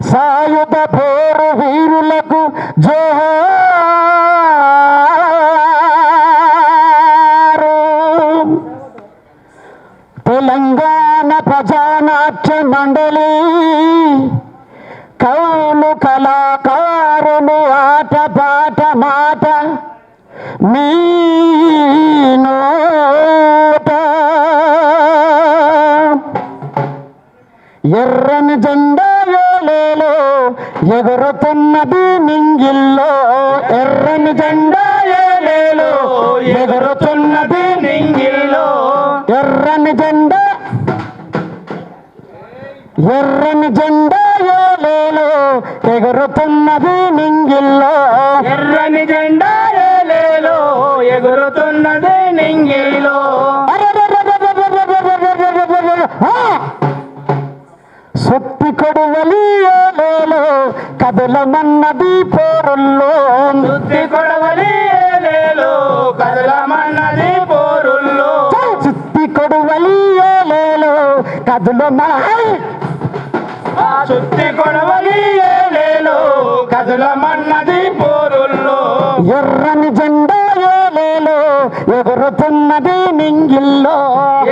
సాయుధ పోరు వీరులకు జోహారు. తెలంగాణ ప్రజానాట్య మండలి కౌలు కళాకారులు ఆట పాట మాట మీ ఎగురుతున్నది నింగిల్లో ఎర్రని జెండా ఏలేలో ఎగురుతున్నది నింగిల్లో ఎర్రని జెండా ఎర్రని జెండా ఏలేలో ఎగురుతున్నది నింగిల్లో ఎర్రని జెండా ఏలేలో ఎగురుతున్నది నింగిలో కదులమన్నది పోరుల్లో. సుత్తి కొడవలి ఏలేలో కదలమన్నది పోరుల్లో. సుత్తి కొడువలి ఏలేలో సుత్తి కొడవలి ఏలేలో కదలమన్నది పోరుల్లో. ఎర్రని జెండా ఏలేలో ఎగురుతున్నది నింగిల్లో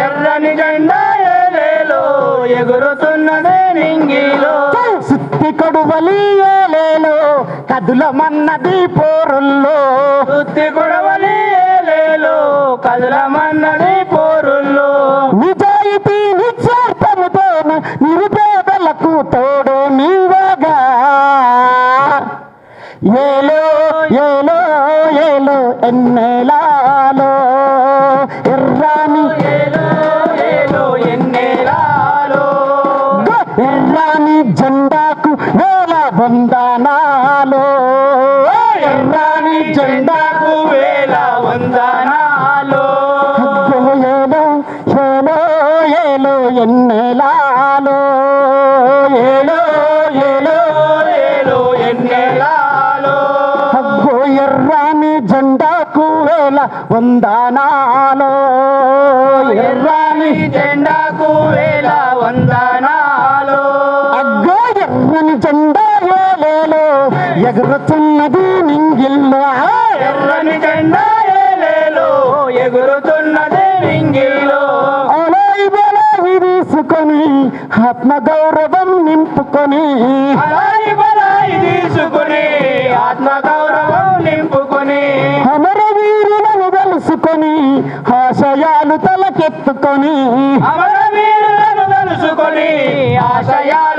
ఎర్రని జెండా ఏలేలో ఎగురుతున్నది నింగిలో సుత్తి కొడువలి ఏలేలో కదులమన్నది పోరుల్లో. సుత్తి కొడవలి ఏలేలో కదలమన్నది పోరుల్లో. నిజాయితీ నిస్వార్థముతో నిరుపేదలకు తోడు నీవగా. ఏలో ఏలో ఏలో ఎన్నెలాలో. ఎర్రాని ఎర్రాని జెండాకు వేల బంధనాలు ఎర్రాని జెండాకు వేల వందనాలు. ఏలో ఏలో ఏలో ఎన్నెలాలో. ఏలో ఏలో ఏలో ఎన్నేలాలో. అగ్గో ఎర్రాని జెండాకు వేల వందనాలు. ఎర్రాని ఎర్రాని జెండాకు వేల వందనాలు అగ్గో ఎర్రని జెండా ఏలేలో ఎగురుతున్నది నింగిల్లో ఎర్రని జెండా ఏలేలో ఎగురుతున్నది నింగిలో అలాయి బలాయి తీసుకొని ఆత్మ గౌరవం నింపుకొని అలాయి బలాయి తీసుకుని ఆత్మ గౌరవం నింపుకొని. అమరవీరులను తెలుసుకొని ఆశయాలు తలకెత్తుకొని. అమరవీరులను తెలుసుకొని ఆశయాలు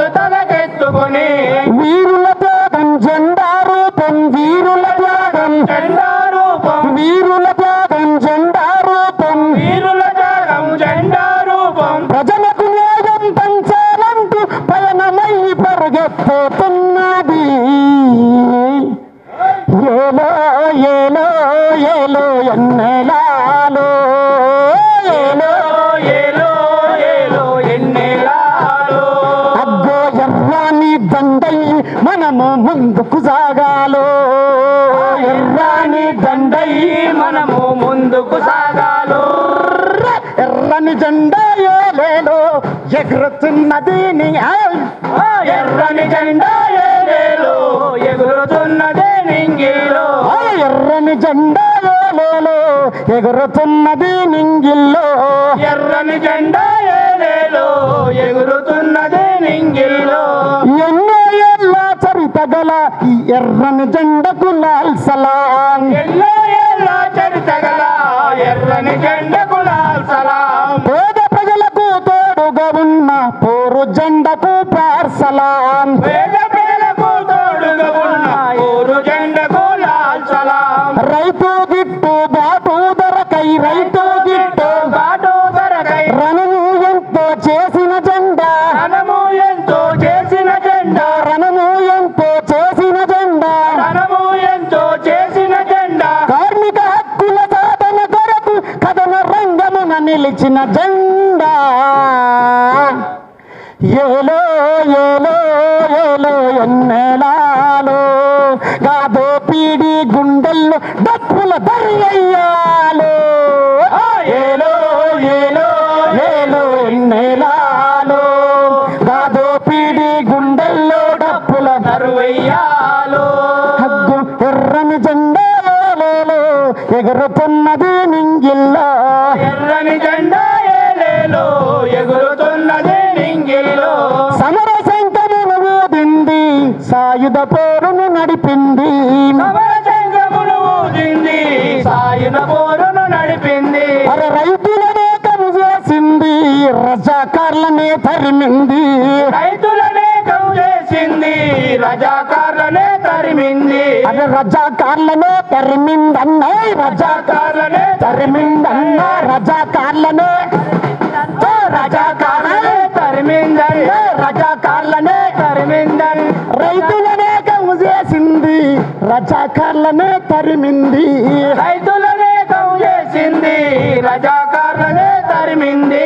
పరుగెత్తుతున్నది ఏలో ఏలో ఏలో ఎన్నెలాలో ఏలో ఏలో ఏలో ఎన్నేలాలో అగ్గో ఎర్రాని దండై మనము ముందుకు సాగాలో. ఎర్రాని దండై మనము ముందుకు సాగాలో. ఎర్రని జెండా ఏలేలో ఎగురుతున్నది నీ ఎర్రని జెండా ఏలేలో ఎగురుతున్నదే నింగిలో ఎర్రని జెండా ఏలేలో ఎగురుతున్నది నింగిల్లో. ఎర్రని జెండా ఏలేలో ఎగురుతున్నదే నింగిల్లో. ఎన్నో ఏళ్ళ చరిత గల ఈ ఎర్రని జెండకు లాల్ రైతు గిట్టు బాటో ధరకై రణము ఎంతో చేసిన జెండా. రణము ఎంతో చేసిన జెండా. రణము ఎంతో చేసిన జెండా. రణము ఎంతో చేసిన జెండా. కార్మిక హక్కుల సాధన కొరకు కథన రంగమున నిలిచిన జెండా. ఏలో ఏలో ఏలో ఎన్నెలాలో గాదో పీడి గుండెల్లో డప్పుల దర్యయ్యాలో నెలాలో దాదోపిడి గుండెల్లో డప్పుల దరువయ్యాలో హగ్గు ఎర్రని జెండాలో ఎగురుతున్నది నింగిల్లో. ఎర్రని జెండాలో ఎగురుతున్నది నింగిల్లో. సమర సంతమును వేదింది సాయుధ పోరును నడిపింది. రజాకార్లనే తరిమింది. రైతులనే చేసింది రజాకారులనే తరిమింది. అరే రజాకార్లనే తరిమిందన్నా రజాకార్లనే తరిమిందన్నా రజాకార్లనే రజాకార్లనే తరిమిందని రజాకార్లనే తరిమిందని రైతులనే కము చేసింది రజాకార్లనే తరిమింది. రైతులనే కౌ చేసింది రజాకారులనే తరిమింది.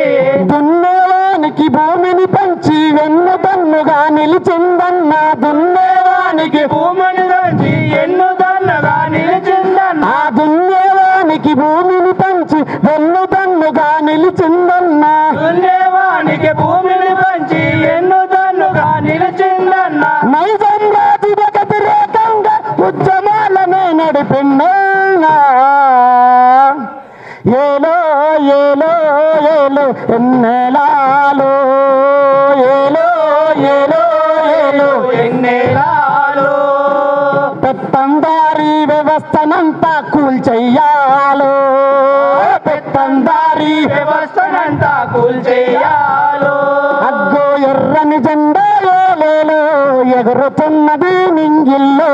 దున్నేవానికి భూమిని పంచి వెన్ను తన్నుగా నిలిచిందన్నా దున్నేవానికి భూమిని దంచి ఎన్ను దన్నగా నిలిచిందన్న. ఆ దున్నేవానికి భూమిని పంచి వెన్ను తన్నుగా నిలిచిందన్నా. దున్నేవానికి భూమిని పంచి ఎన్ను దన్నుగా నిలిచిందన్న. నైజం రాజుకు వ్యతిరేకంగా ఉద్యమాలనే నడిపిన్నా ఏలో ఏలో ఏలో ఎన్నెలాలో. వ్యవస్థనంతా అగ్గో ఎర్రని జెండా ఎగురుతున్నది మింగిల్లో.